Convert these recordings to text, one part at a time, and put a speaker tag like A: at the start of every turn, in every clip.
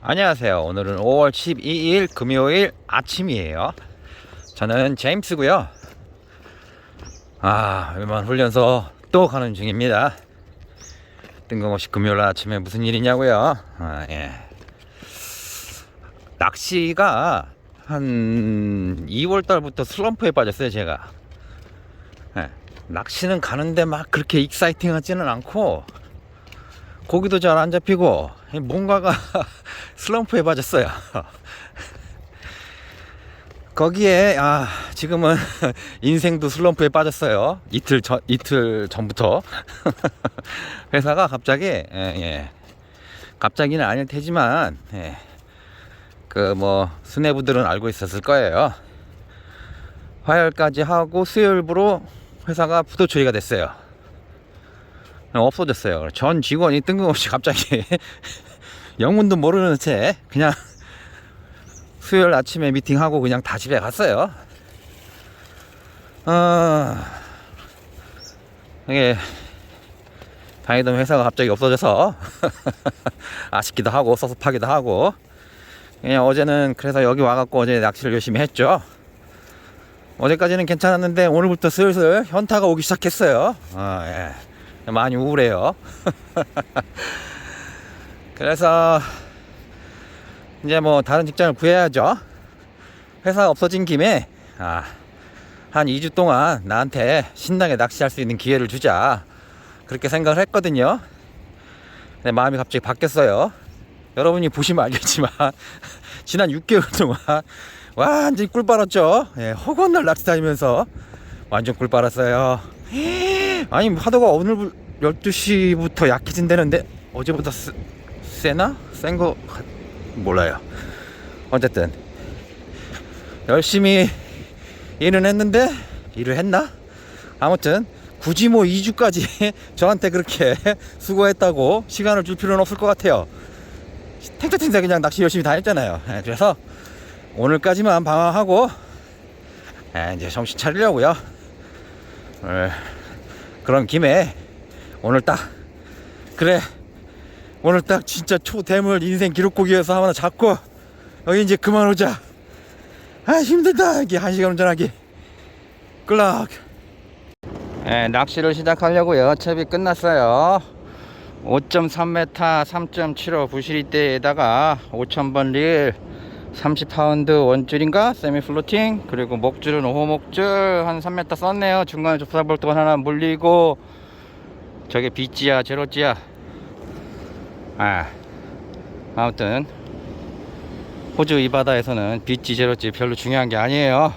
A: 안녕하세요. 오늘은 5월 12일 금요일 아침이에요. 저는 제임스고요. 아, 얼마 훈련소 또 가는 중입니다. 뜬금없이 금요일 아침에 무슨 일이냐고요? 아, 예. 낚시가 한 2월 달부터 슬럼프에 빠졌어요, 제가. 예. 낚시는 가는데 막 그렇게 익사이팅 하지는 않고 고기도 잘 안 잡히고 뭔가가 슬럼프에 빠졌어요. 거기에 아 지금은 인생도 슬럼프에 빠졌어요. 이틀 전 이틀 전부터 회사가 갑자기 예, 예. 갑자기는 아닐 테지만 예. 그뭐 수뇌부들은 알고 있었을 거예요. 화요일까지 하고 수요일부로 회사가 부도 처리가 됐어요. 없어졌어요. 전 직원이 뜬금없이 갑자기 영문도 모르는 채 그냥 수요일 아침에 미팅하고 그냥 다 집에 갔어요. 아, 이게 다니던 회사가 갑자기 없어져서 아쉽기도 하고 섭섭하기도 하고 그냥 어제는 그래서 여기 와갖고 어제 낚시를 열심히 했죠. 어제까지는 괜찮았는데 오늘부터 슬슬 현타가 오기 시작했어요. 아, 예. 많이 우울해요. 그래서 이제 뭐 다른 직장을 구해야죠. 회사 없어진 김에 아, 한 2주 동안 나한테 신나게 낚시할 수 있는 기회를 주자. 그렇게 생각을 했거든요. 근데 마음이 갑자기 바뀌었어요. 여러분이 보시면 알겠지만 지난 6개월 동안 완전히 꿀 빨았죠. 예, 허건날 낚시 다니면서 완전 꿀 빨았어요. 아니 파도가 오늘 12시부터 약해진다는데 어제보다 쓰, 세나? 센 거 몰라요. 어쨌든 열심히 일은 했는데 일을 했나? 아무튼 굳이 뭐 2주까지 저한테 그렇게 수고했다고 시간을 줄 필요는 없을 것 같아요. 탱탱탱탱 그냥 낚시 열심히 다녔잖아요. 예, 그래서 오늘까지만 방황하고 예, 이제 정신 차리려고요. 오늘 그런 김에 오늘 딱 그래 오늘 딱 진짜 초대물 인생 기록곡이어서 하나 잡고 여기 이제 그만 오자. 아 힘들다. 이게 한 시간 운전하기. 끌락. 네, 낚시를 시작하려고요. 채비 끝났어요. 5.3m 3.75 부시리대에다가 5000번 릴 30파운드 원줄인가? 세미 플로팅. 그리고 목줄은 5호 목줄. 한 3m 썼네요. 중간에 접사볼트가 하나 물리고 저게 B지야 제로지야 아 아무튼 호주 이 바다에서는 B지 제로지 별로 중요한 게 아니에요.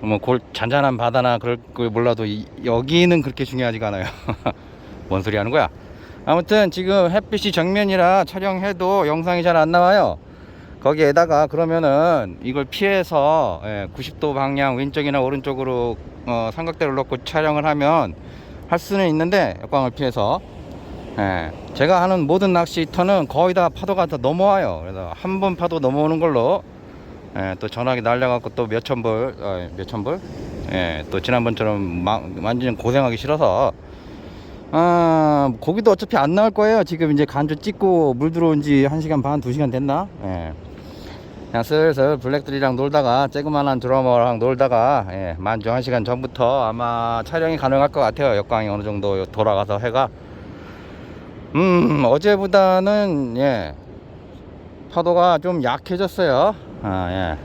A: 뭐 골 잔잔한 바다나 그럴 거 몰라도 이, 여기는 그렇게 중요하지가 않아요. 뭔 소리 하는 거야? 아무튼 지금 햇빛이 정면이라 촬영해도 영상이 잘 안 나와요. 거기에다가 그러면은 이걸 피해서 예, 90도 방향 왼쪽이나 오른쪽으로 어, 삼각대를 놓고 촬영을 하면 할 수는 있는데 역광을 피해서 예, 제가 하는 모든 낚시터는 거의 다 파도가 다 넘어와요 그래서 한 번 파도 넘어오는 걸로 예, 또 전화기 날려갖고 또 몇천 불 어, 몇천 불 예, 또 지난번처럼 마, 완전 고생하기 싫어서 아, 고기도 어차피 안 나올 거예요. 지금 이제 간주 찍고 물 들어온 지 1시간 반, 2시간 됐나? 예. 그냥 슬슬 블랙들이랑 놀다가, 쬐그만한 드러머랑 놀다가, 예, 만주 1시간 전부터 아마 촬영이 가능할 것 같아요. 역광이 어느 정도 돌아가서 해가. 음, 어제보다는, 예, 파도가 좀 약해졌어요. 아, 예.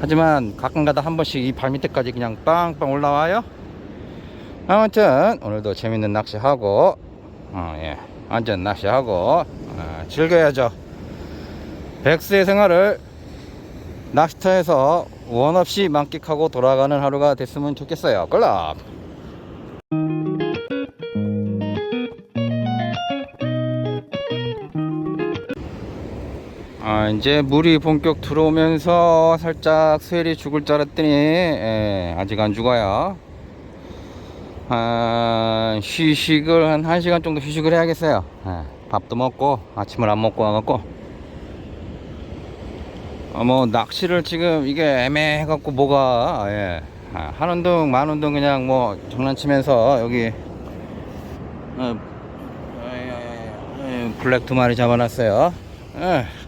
A: 하지만 가끔가다 한 번씩 이 발밑에까지 그냥 빵빵 올라와요. 아무튼 오늘도 재밌는 낚시하고 어, 예. 안전 낚시하고 어, 즐겨야죠 백수의 생활을 낚시터에서 원 없이 만끽하고 돌아가는 하루가 됐으면 좋겠어요 꿀랍 아, 이제 물이 본격 들어오면서 살짝 수헬이 죽을 줄 알았더니 예, 아직 안 죽어요 아, 휴식을 한 1시간 정도 휴식을 해야겠어요. 예, 밥도 먹고 아침을 안 먹고 와갖고 어, 뭐 낚시를 지금 이게 애매해갖고 뭐가 예, 아, 하는 둥 마는 둥 그냥 뭐 장난치면서 여기 예, 블랙 두 마리 잡아놨어요. 예.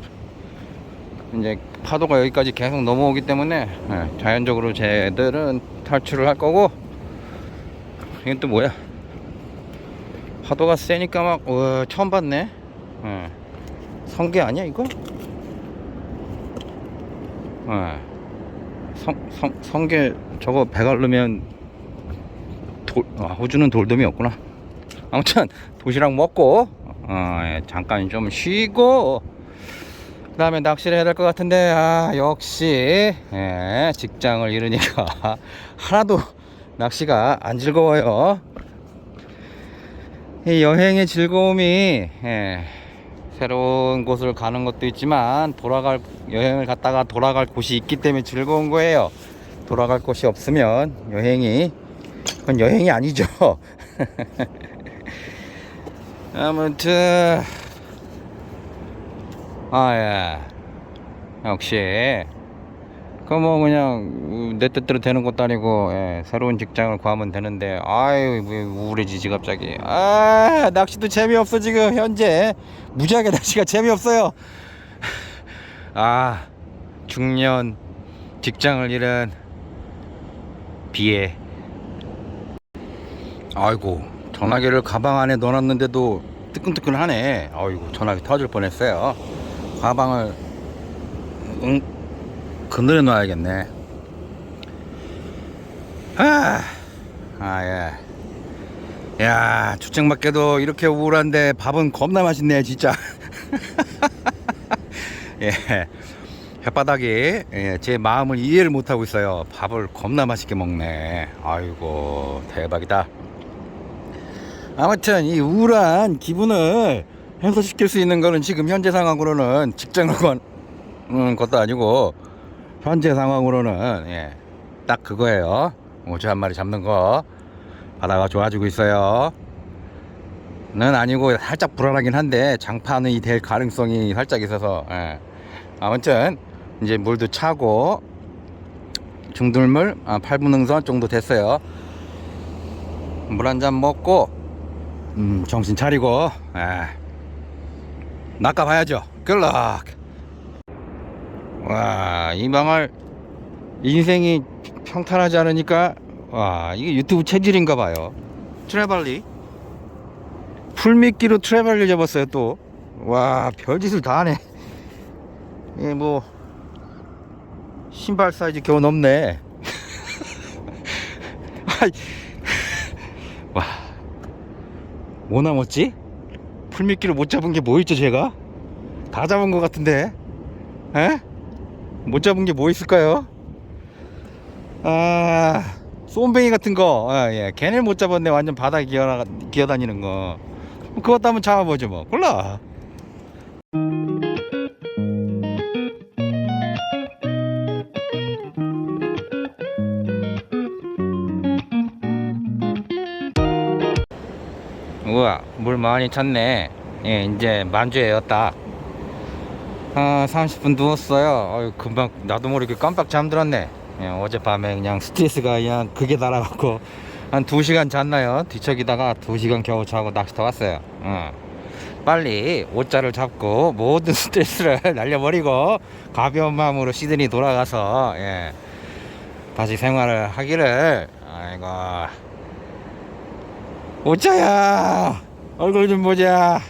A: 이제 파도가 여기까지 계속 넘어오기 때문에 예, 자연적으로 쟤들은 탈출을 할 거고 이건 또 뭐야 파도가 세니까 막 와, 처음 봤네 예. 성게 아니야 이거? 예. 성, 성, 성게 저거 배가 르면 돌, 아, 호주는 돌돔이 없구나 아무튼 도시락 먹고 어, 예, 잠깐 좀 쉬고 그 다음에 낚시를 해야 될 것 같은데 아 역시 예, 직장을 잃으니까 하나도 낚시가 안 즐거워요. 이 여행의 즐거움이 예, 새로운 곳을 가는 것도 있지만 돌아갈 여행을 갔다가 돌아갈 곳이 있기 때문에 즐거운 거예요. 돌아갈 곳이 없으면 여행이 그건 여행이 아니죠. 아무튼 아예. 역시. 그 뭐 그냥 내 뜻대로 되는 것도 아니고 예, 새로운 직장을 구하면 되는데 아유 왜 우울해지지 갑자기. 아 낚시도 재미없어 지금 현재. 무지하게 낚시가 재미없어요. 아 중년 직장을 잃은 비애. 아이고 전화기를 가방 안에 넣어놨는데도 뜨끈뜨끈하네. 아이고 전화기 터질 뻔했어요 가방을 응 그늘에 놔야겠네. 아, 아 예. 야 주책 맞게도 이렇게 우울한데 밥은 겁나 맛있네 진짜. 예. 혓바닥이 예, 제 마음을 이해를 못하고 있어요. 밥을 겁나 맛있게 먹네. 아이고 대박이다. 아무튼 이 우울한 기분을 해소시킬 수 있는 거는 지금 현재 상황으로는 직장을 구하는 것도 아니고 현재 상황으로는 예, 딱 그거예요 오주 한 마리 잡는 거 바다가 좋아지고 있어요 는 아니고 살짝 불안하긴 한데 장판이 될 가능성이 살짝 있어서 예. 아무튼 이제 물도 차고 중들물 아, 8분 능선 정도 됐어요 물 한 잔 먹고 음, 정신 차리고 예. 낚아봐야죠. 글락 와 이 망할 인생이 평탄하지 않으니까 와 이게 유튜브 체질인가 봐요. 트레발리? 풀미끼로 트레발리 잡았어요 또 와 별짓을 다 하네. 이뭐 신발 사이즈 겨우 넘네. 와, 뭐 남았지? 풀미끼를 못 잡은 게 뭐 있죠, 제가? 다 잡은 것 같은데, 에? 못 잡은 게 뭐 있을까요? 아, 쏨뱅이 같은 거, 아, 예, 걔네 못 잡았네. 완전 바닥에 기어, 기어다니는 거. 그것도 한번 잡아보죠, 뭐. 골라. 우와 물 많이 찼네. 예 이제 만주에요 딱 아, 30분 누웠어요. 어휴, 금방 나도 모르게 깜빡 잠들었네. 예, 어젯밤에 그냥 스트레스가 그냥 그게 날아갖고 한 2시간 잤나요? 뒤척이다가 2시간 겨우 자고 낚시터 왔어요. 어. 빨리 옷자를 잡고 모든 스트레스를 날려버리고 가벼운 마음으로 시드니 돌아가서 예, 다시 생활을 하기를 아이고 오짜야. 얼굴 좀 보자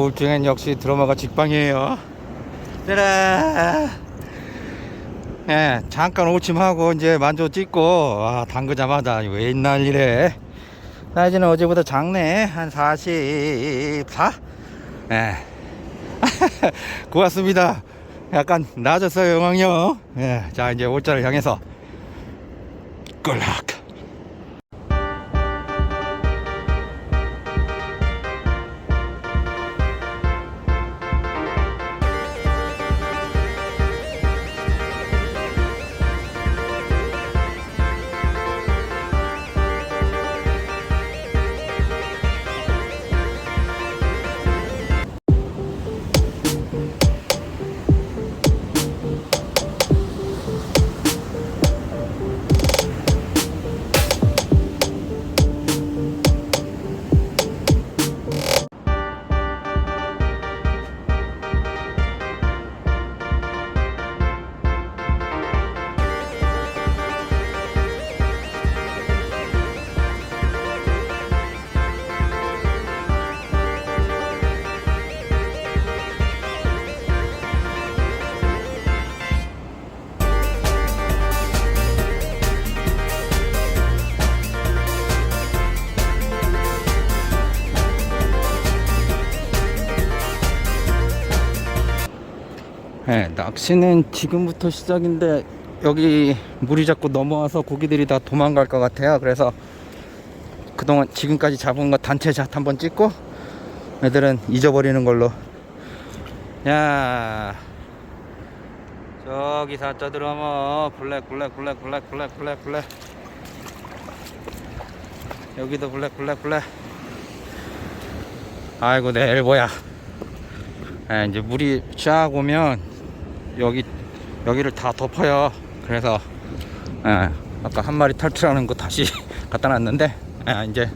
A: 우울증엔 역시 드라마가 직방이에요 짜라 예 잠깐 오침하고 이제 만조 찍고 와 당그자마자 왜 있날 이래 사이즈는 어제보다 작네. 한 44? 예. 고맙습니다. 약간 낮았어요, 영광요. 예. 자, 이제 올자를 향해서. 꼴락. 네, 낚시는 지금부터 시작인데 여기 물이 자꾸 넘어와서 고기들이 다 도망갈 것 같아요. 그래서 그동안 지금까지 잡은 거 단체 샷 한번 찍고 애들은 잊어버리는 걸로. 야, 저기 사자 들어오면 블랙 블랙 블랙 블랙 블랙 블랙 블랙. 여기도 블랙 블랙 블랙. 아이고 내 엘보야. 예, 이제 물이 쫙 오면 여기 여기를 다 덮어요. 그래서 예, 아까 한 마리 탈출하는 거 다시 갖다 놨는데 예, 이제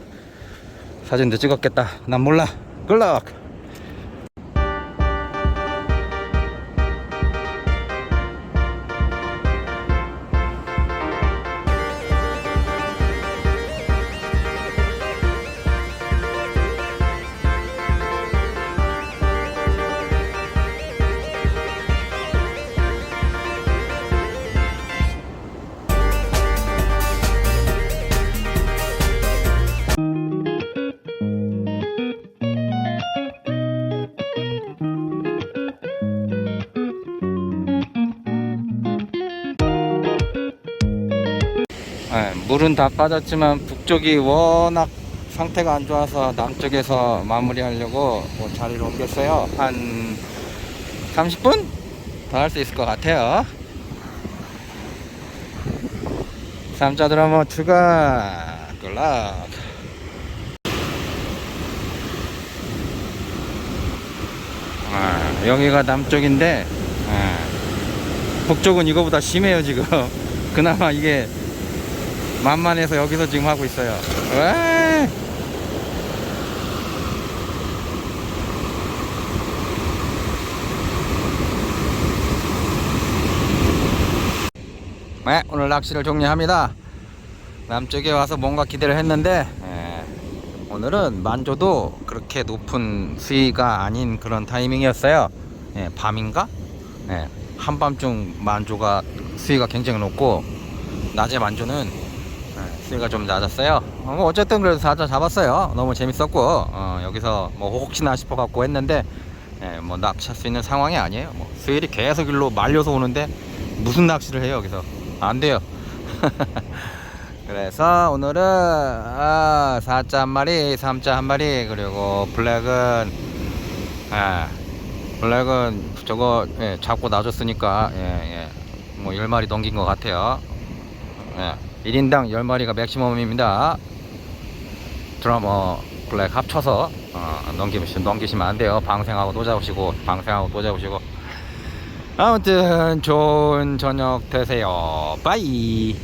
A: 사진도 찍었겠다. 난 몰라. 끌락. 예, 물은 다 빠졌지만 북쪽이 워낙 상태가 안 좋아서 남쪽에서 마무리하려고 뭐 자리를 옮겼어요. 한 30분 더 할 수 있을 것 같아요. 삼자 드라마 추가 끌락. 아, 여기가 남쪽인데 아, 북쪽은 이거보다 심해요 지금. 그나마 이게 만만해서 여기서 지금 하고 있어요. 왜? 네, 오늘 낚시를 종료합니다. 남쪽에 와서 뭔가 기대를 했는데 예, 오늘은 만조도 그렇게 높은 수위가 아닌 그런 타이밍이었어요. 예, 밤인가? 예, 한밤중 만조가 수위가 굉장히 높고 낮에 만조는 예, 수위가 좀 낮았어요. 어, 뭐 어쨌든 그래도 사자 잡았어요. 너무 재밌었고 어, 여기서 뭐 혹시나 싶어 갖고 했는데 예, 뭐 낚시할 수 있는 상황이 아니에요. 뭐 수일이 계속 일로 말려서 오는데 무슨 낚시를 해요 여기서 안 돼요. 그래서 오늘은 아, 4자 한 마리, 3자 한 마리 그리고 블랙은 아, 블랙은 저거 예, 잡고 놔줬으니까 예, 예. 뭐 10마리 넘긴 것 같아요. 예, 1인당 10마리가 맥시멈입니다. 드라머 블랙 합쳐서 어, 넘기시면, 넘기시면 안 돼요. 방생하고 또 잡으시고 방생하고 또 잡으시고 아무튼 좋은 저녁 되세요. 빠이.